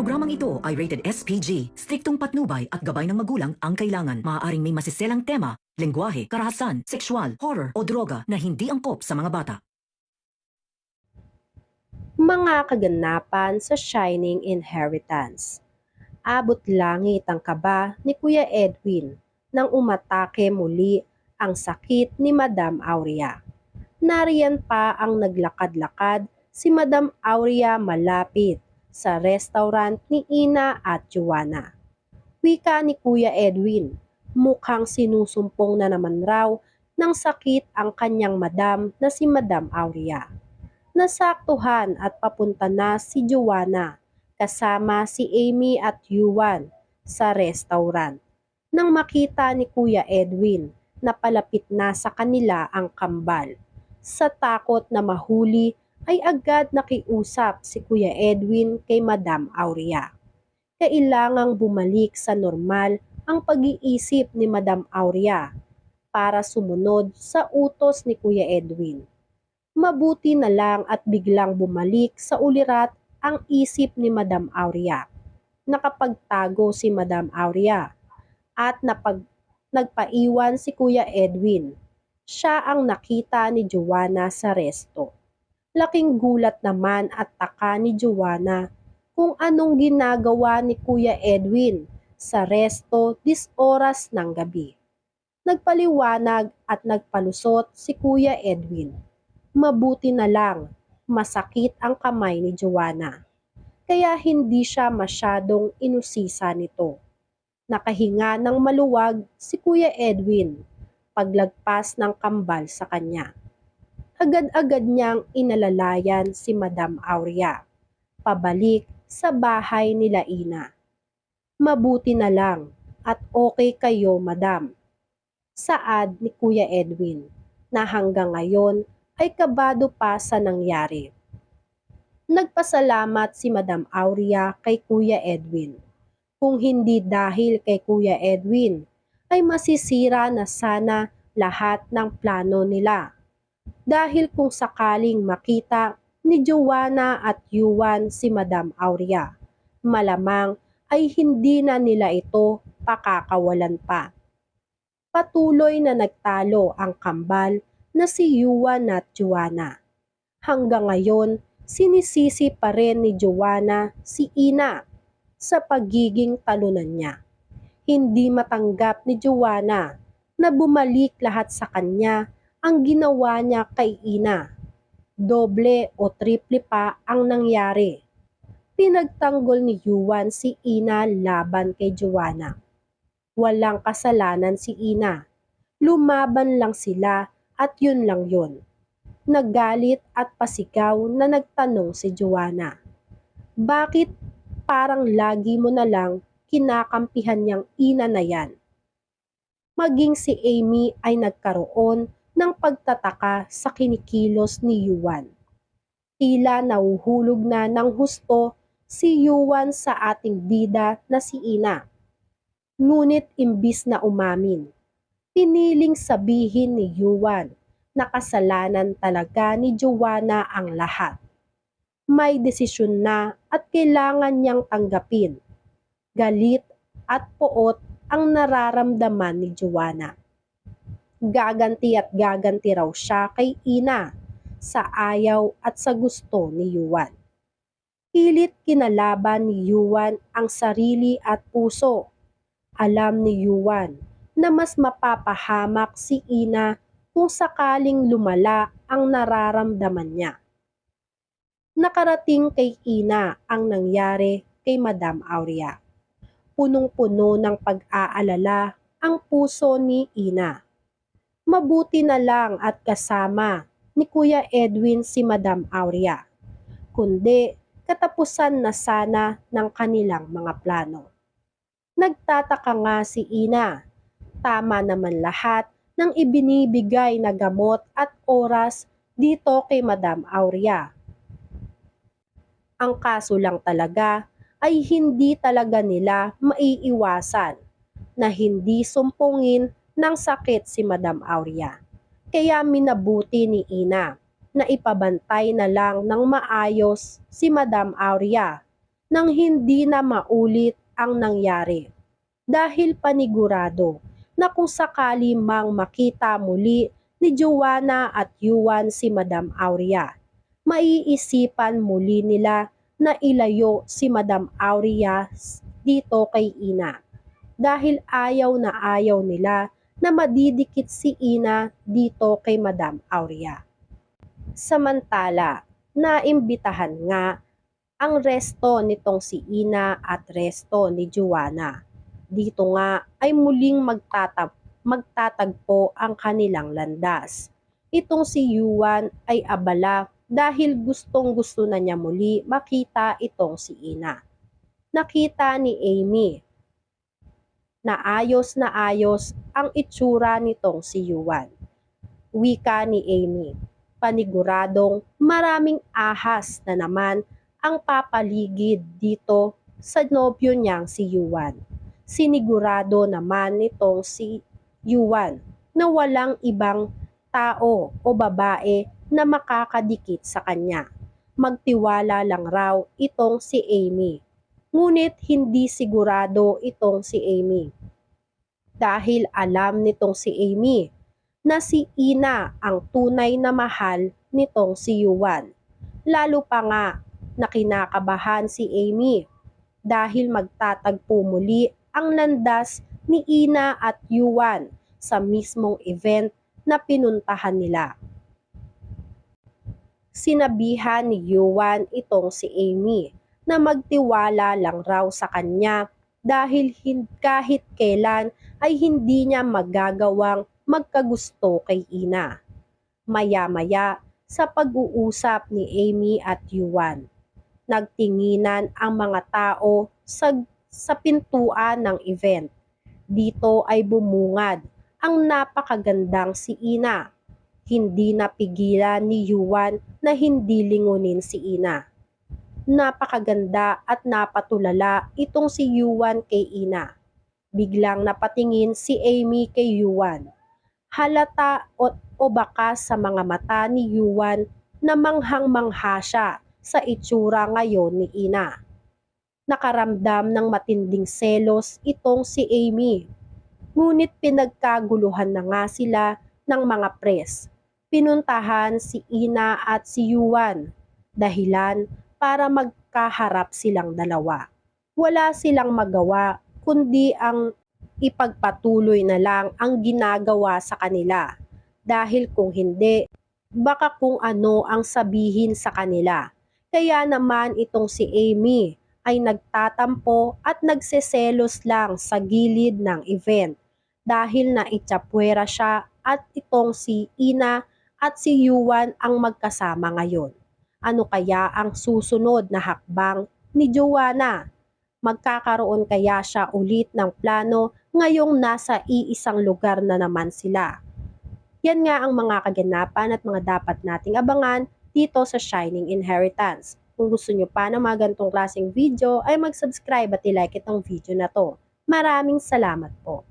programang ito ay rated SPG. Striktong patnubay at gabay ng magulang ang kailangan. Maaaring may masiselang tema, lengguwahe, karahasan, sexual, horror o droga na hindi angkop sa mga bata. Mga kaganapan sa Shining Inheritance. Abot langit ang kaba ni Kuya Edwin nang umatake muli ang sakit ni Madam Aurea. Nariyan pa ang naglakad-lakad si Madam Aurea malapit sa restaurant ni Ina at Joanna. Wika ni Kuya Edwin, mukhang sinusumpong na naman raw ng sakit ang kanyang madam na si Madam Aurea nasaktuhan at papunta na si Joanna kasama si Amy at Yuan sa restaurant. Nang makita ni Kuya Edwin na palapit na sa kanila ang kambal. Sa takot na mahuli ay agad nakiusap si Kuya Edwin kay Madam Aurea. Kailangang bumalik sa normal ang pag-iisip ni Madam Aurea para sumunod sa utos ni Kuya Edwin mabuti na lang at biglang bumalik sa ulirat ang isip ni Madam Aurea. Nakapagtago si Madam Aurea at napag, nagpaiwan si Kuya Edwin. Siya ang nakita ni Joanna sa resto. Laking gulat naman at taka ni Joanna kung anong ginagawa ni Kuya Edwin sa resto dis oras ng gabi. Nagpaliwanag at nagpalusot si Kuya Edwin mabuti na lang masakit ang kamay ni Joanna. Kaya hindi siya masyadong inusisa nito. Nakahinga ng maluwag si Kuya Edwin paglagpas ng kambal sa kanya. Agad-agad niyang inalalayan si Madam Aurea pabalik sa bahay nila Ina. Mabuti na lang at okay kayo, Madam. Saad ni Kuya Edwin na hanggang ngayon ay kabado pa sa nangyari. Nagpasalamat si Madam Aurea kay Kuya Edwin. Kung hindi dahil kay Kuya Edwin, ay masisira na sana lahat ng plano nila. Dahil kung sakaling makita ni Joanna at Yuan si Madam Aurea, malamang ay hindi na nila ito pakakawalan pa. Patuloy na nagtalo ang kambal na si Yuan at Joanna. Hanggang ngayon, sinisisi pa rin ni Joanna si Ina sa pagiging talunan niya. Hindi matanggap ni Joanna na bumalik lahat sa kanya ang ginawa niya kay Ina. Doble o triple pa ang nangyari. Pinagtanggol ni Yuan si Ina laban kay Joanna. Walang kasalanan si Ina. Lumaban lang sila at yun lang yun. Naggalit at pasigaw na nagtanong si Joanna. Bakit parang lagi mo na lang kinakampihan niyang ina na yan? Maging si Amy ay nagkaroon ng pagtataka sa kinikilos ni Yuan. Tila nauhulog na ng husto si Yuan sa ating bida na si Ina. Ngunit imbis na umamin, piniling sabihin ni Yuan na kasalanan talaga ni Joanna ang lahat. May desisyon na at kailangan niyang tanggapin. Galit at poot ang nararamdaman ni Joanna. Gaganti at gaganti raw siya kay Ina sa ayaw at sa gusto ni Yuan. Pilit kinalaban ni Yuan ang sarili at puso. Alam ni Yuan na mas mapapahamak si Ina kung sakaling lumala ang nararamdaman niya. Nakarating kay Ina ang nangyari kay Madam Aurea. Punong-puno ng pag-aalala ang puso ni Ina. Mabuti na lang at kasama ni Kuya Edwin si Madam Aurea. Kundi katapusan na sana ng kanilang mga plano. Nagtataka nga si Ina tama naman lahat ng ibinibigay na gamot at oras dito kay Madam Aurea. Ang kaso lang talaga ay hindi talaga nila maiiwasan na hindi sumpungin ng sakit si Madam Aurea. Kaya minabuti ni Ina na ipabantay na lang ng maayos si Madam Aurea nang hindi na maulit ang nangyari. Dahil panigurado na kung sakali mang makita muli ni Joanna at Yuan si Madam Aurea, maiisipan muli nila na ilayo si Madam Aurea dito kay Ina. Dahil ayaw na ayaw nila na madidikit si Ina dito kay Madam Aurea. Samantala, naimbitahan nga ang resto nitong si Ina at resto ni Joanna. Dito nga ay muling magtatap, magtatagpo ang kanilang landas. Itong si Yuan ay abala dahil gustong gusto na niya muli makita itong si Ina. Nakita ni Amy na ayos na ayos ang itsura nitong si Yuan. Wika ni Amy, paniguradong maraming ahas na naman ang papaligid dito sa nobyo niyang si Yuan. Sinigurado naman nitong si Yuan na walang ibang tao o babae na makakadikit sa kanya. Magtiwala lang raw itong si Amy. Ngunit hindi sigurado itong si Amy. Dahil alam nitong si Amy na si Ina ang tunay na mahal nitong si Yuan. Lalo pa nga na kinakabahan si Amy dahil magtatagpo muli ang landas ni Ina at Yuan sa mismong event na pinuntahan nila. Sinabihan ni Yuan itong si Amy na magtiwala lang raw sa kanya dahil kahit kailan ay hindi niya magagawang magkagusto kay Ina. Maya-maya sa pag-uusap ni Amy at Yuan, nagtinginan ang mga tao sa, sa pintuan ng event. Dito ay bumungad ang napakagandang si Ina. Hindi napigilan ni Yuan na hindi lingunin si Ina. Napakaganda at napatulala itong si Yuan kay Ina. Biglang napatingin si Amy kay Yuan. Halata o, o baka sa mga mata ni Yuan na manghang-mangha siya sa itsura ngayon ni Ina. Nakaramdam ng matinding selos itong si Amy. Ngunit pinagkaguluhan na nga sila ng mga pres. Pinuntahan si Ina at si Yuan dahilan para magkaharap silang dalawa. Wala silang magawa kundi ang ipagpatuloy na lang ang ginagawa sa kanila. Dahil kung hindi, baka kung ano ang sabihin sa kanila. Kaya naman itong si Amy ay nagtatampo at nagseselos lang sa gilid ng event dahil na itsapwera siya at itong si Ina at si Yuan ang magkasama ngayon. Ano kaya ang susunod na hakbang ni Joanna? Magkakaroon kaya siya ulit ng plano ngayong nasa iisang lugar na naman sila? Yan nga ang mga kaganapan at mga dapat nating abangan dito sa Shining Inheritance. Kung gusto nyo pa ng mga ganitong klaseng video ay mag-subscribe at i-like itong video na to. Maraming salamat po.